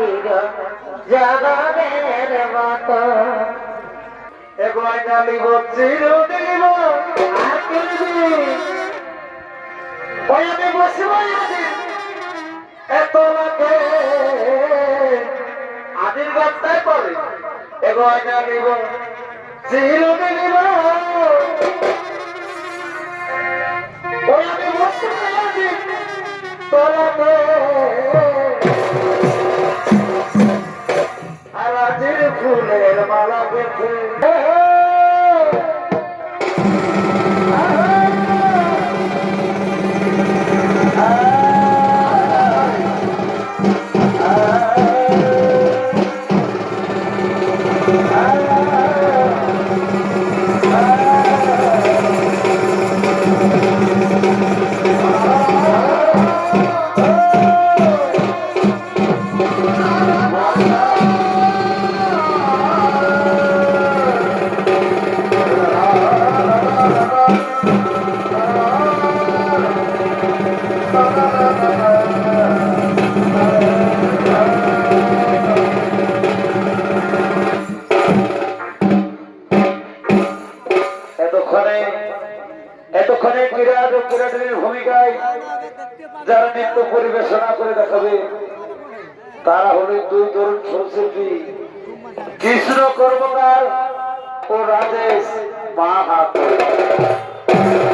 চির জগতের মতো। এবার নামিব চিরদিন। আর কিনবি ওই আমি বসবো এত রাতে আদির গাছটাই পড়ে। এবার নামিব চিরদিন। ওই আমি বসবো আদি ফুলের মালা গেছে কৃষ্ণ কর্মকার ও রাজেশ মাহাতো আচ্ছা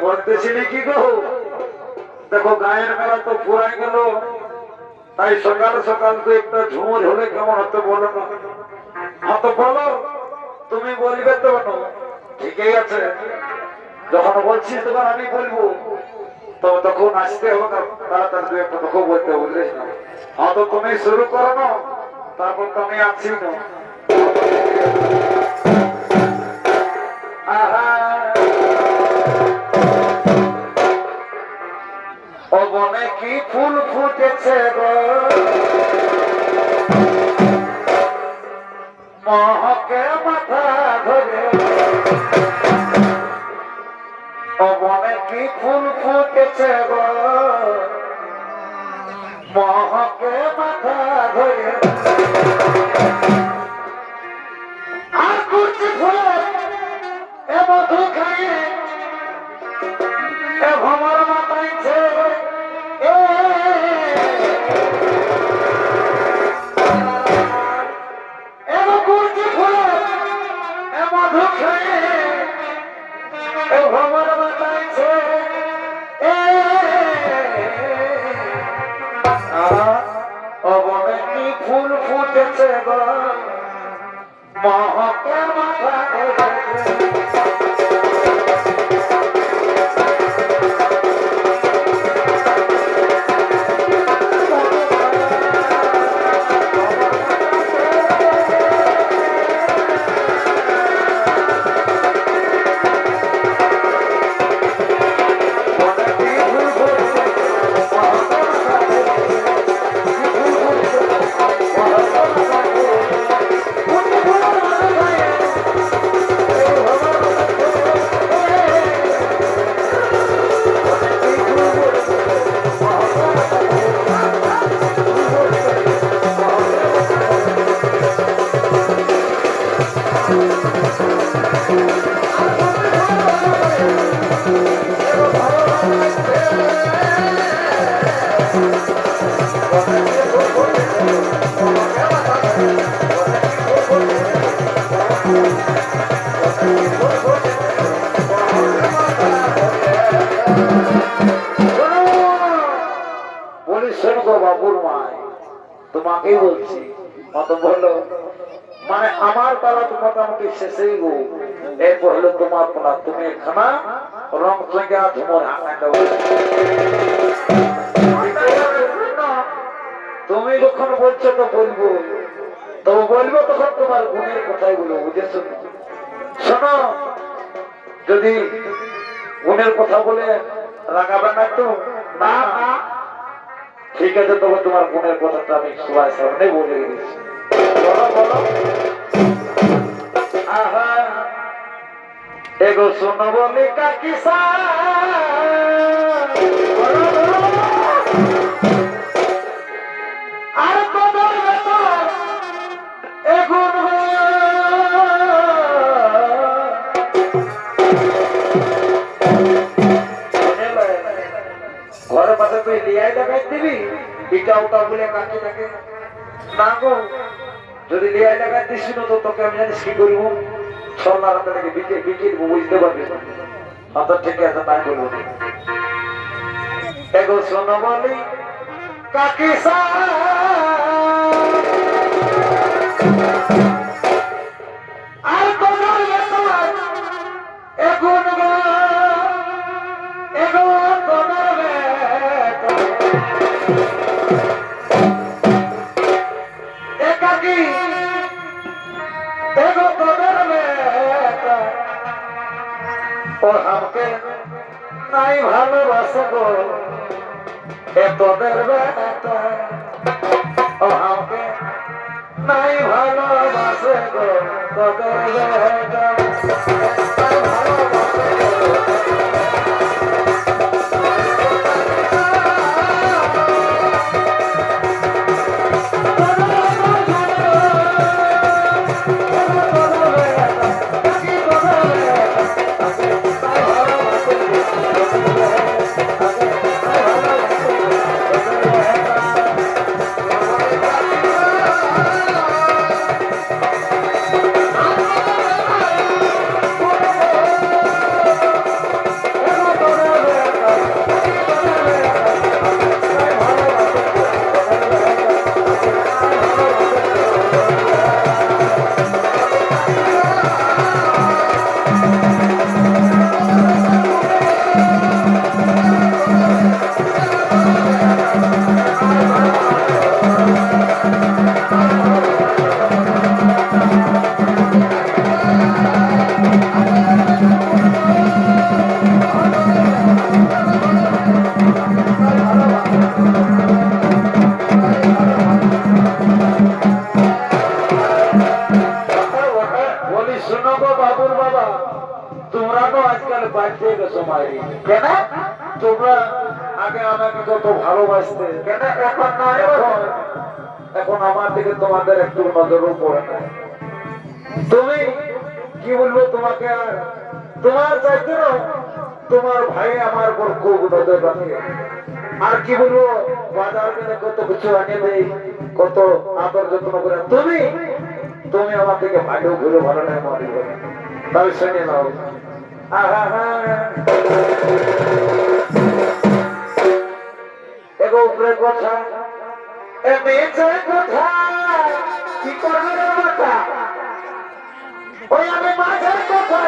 বলতেছিলি কি গো? দেখো, গায়ের মেলা তো পুরাই গেল। তাই সকাল সকাল তো একটা ঝুমুর হলে কেমন হতো বলো? হাত বলো। তুমি বলবে তো। ঠিকই আছে। যখন বলছি তখন আমি বলব। তো তখন আসতে হবে না। তাড়াতাড়ি দু একটা তখন বলতে বুঝলিস না? হ্যাঁ তুমি শুরু করো না। তারপর তো আমি আছি না। কি ফুল ফুটেছে গো? মহকে মাথা ধরে। ও কি ফুল ফুটেছে গো? মহকে মাথা ধরে। আর কুচি ফুল এ মধু খাইয়ে এ ভ্রমর মাতাইছে তুমি যখন বলছো তো বলব। তো বলব তখন তোমার গুণের কথাই বলব বুঝেছ শোনো, যদি গুণের কথা বলে রাগাবে না তো না ঠিক আছে, তবে তোমার গুণের কথাটা আমি সবাই সামনে বলে দিচ্ছি। বলো বলো। আহা। এগো শোনো বলে কাকিসা আর কদর বেতন এগুন ঘরে পাশে তুই লিয়াই লাগাই দিবি? ইটা উটা বলে কাকে থাকে। না গো, যদি লিয়াই লাগাই দিস তো তোকে আমি জানিস কি করব? সোনার থেকে বিকে বিকে দেবো বুঝতে পারবি অত ঠিক আছে তাই বলব। এগো সা আমাকে নাই ভালোবাসে গো এ তোদের বেতন ও আমাকে নাই ভালোবাসে গো তোদের বেতন কেন? তোমরা আগে আমাকে ভালোবাসতে, কেন? এখন নয় এখন। আমার তোমাদের একটু না। তুমি, কি বলব তোমাকে আর? তোমার চাইতে তোমার ভাই আমার উপর খুব নজর রাখে। আর কি বলব, বাজার কত কিছু আনিয়ে দেয়, কত আদর যত্ন করে। তুমি তুমি আমার দিকে ভালো ঘুরে ভালো নেই তাহলে শুনে নাও। এগো উপরে কথা। এ কথা। কি করবে মাথা ওই আমি মাঝের কোথায়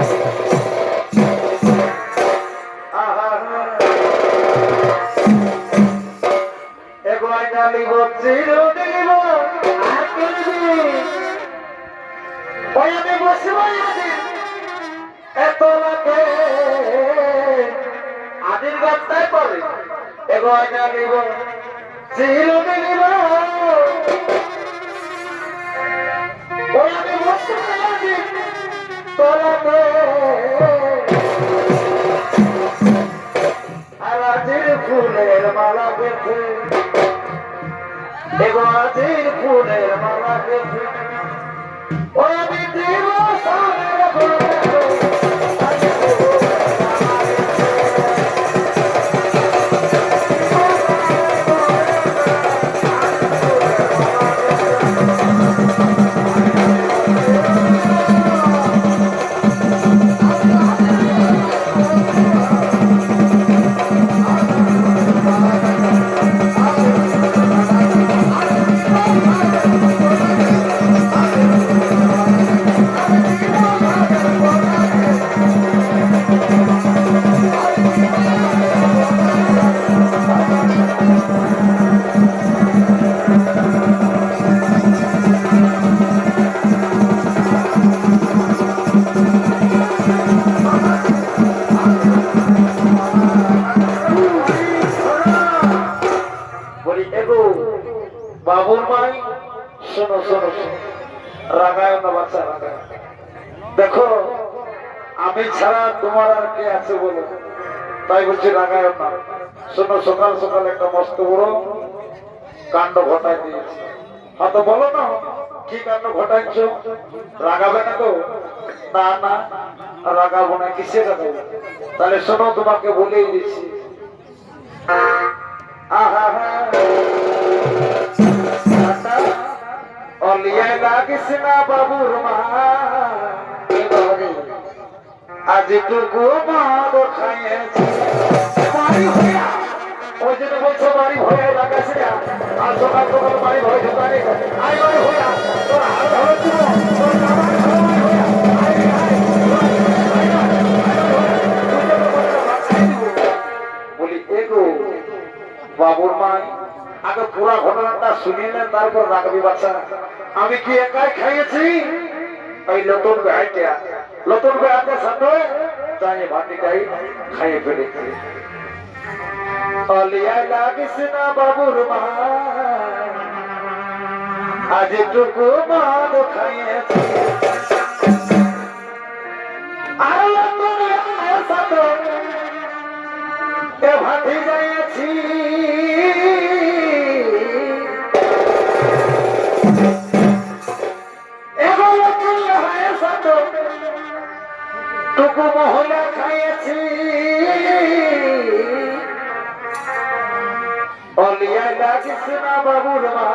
আহা সকাল একটা মস্ত বড় কাণ্ড ঘটাই দিয়েছে। হয়তো বলো না, কি কাণ্ড ঘটাইছ? রাগাবে না তো? না না, রাগাবো না কিসে রাগাবো? তাহলে শোনো, তোমাকে বলেই দিচ্ছি। মা? আজ টুকু মদ খাইয়েছি। ওই জন্য বলছো বাড়ি ভয়ে লাগাস না আর সকাল সকাল বাড়ি ভয়ে ঢুকালে আই বাড়ি ভয়া তোর হাত ধরে দিব তোর ধরে বাড়ি ভয়া বলে এগো বাবুর মা, আগে পুরা ঘটনাটা শুনিয়ে নেন তারপর রাখবি বাচ্চা। আমি কি একাই খাইয়েছি? ওই নতুন গাইটা নতুন গাইতে সাথে তাই ভাতিটাই খাইয়ে ফেলেছি। অলিয়া লাগিস না বাবুর মা। আজ টুকু মাদ এ ভাতি যাইছি টুকু মহলা খাইছি অলিয়া লাগিস না বাবুর মা।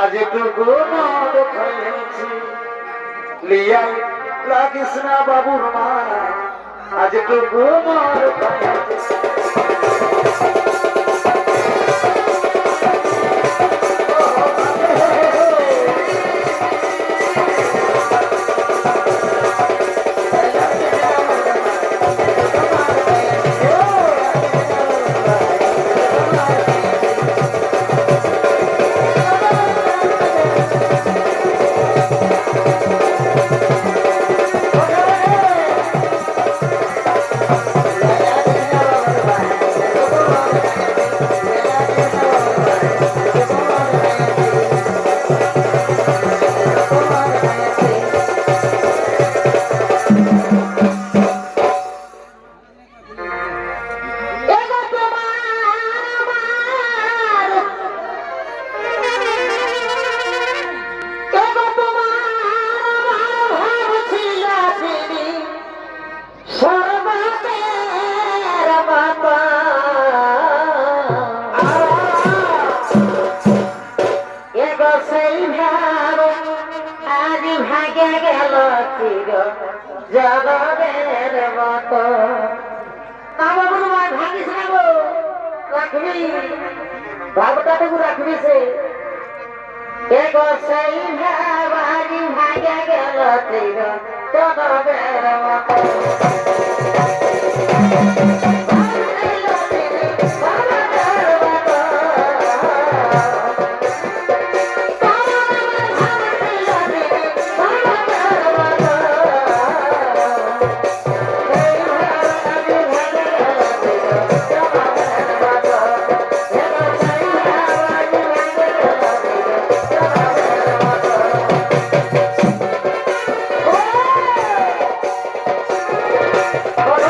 আজ টুকু মদ খাইছি লিয়া লাগিস না বাবুর মা। আজ টুকু মদ খাইছি চির জগতের মতো। বাবা ভগবান ভাগিস না গো রাখবি ভাবটাটুকু রাখবি সে। এক সেই ভাবারি ভাগে Bye.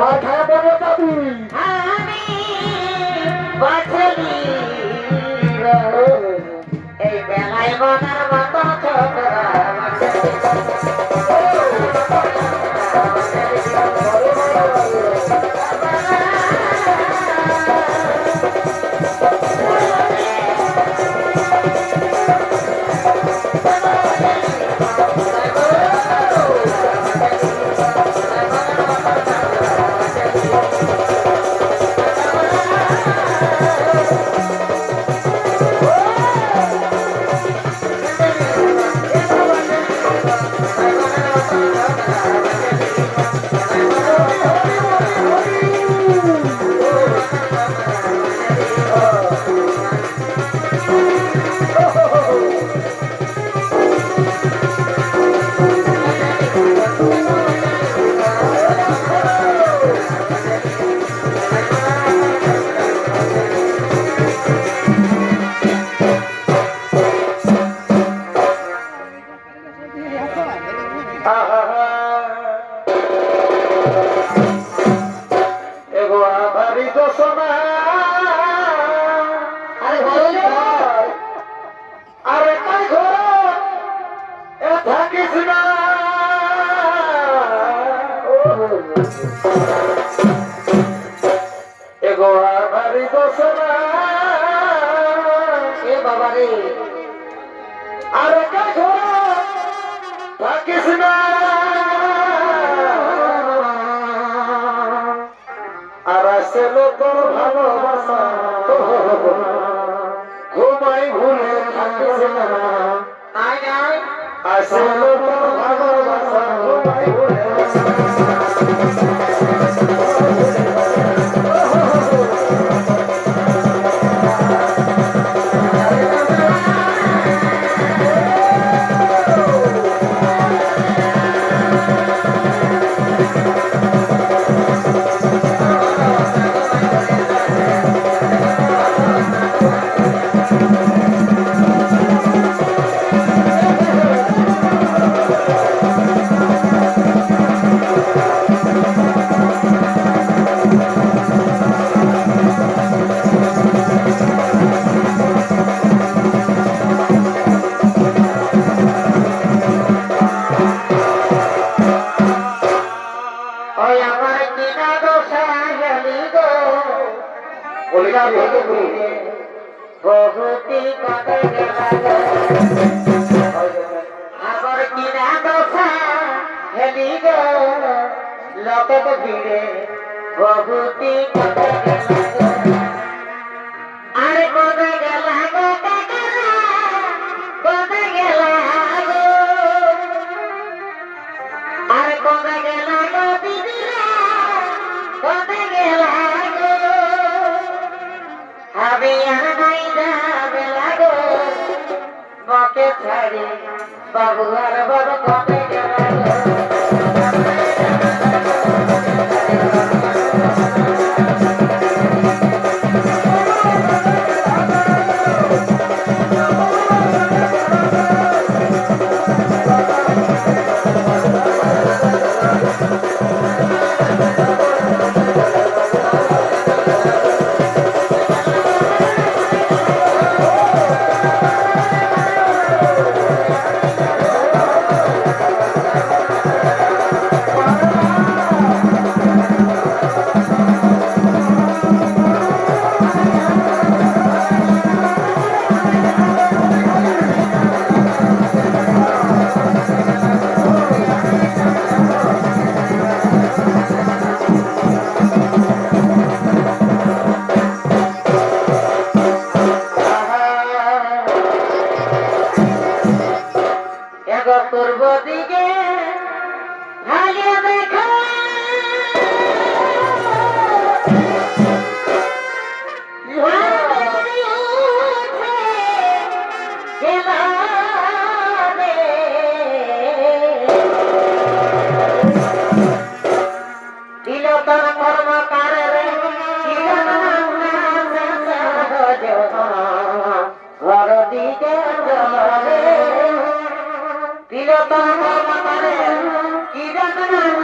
মাথায় বড় দাবি নাই নাই আসল ভগবান লোকে তো ভিড়ে বহুতি আর কোথায় গেল বাবু আর বাবু की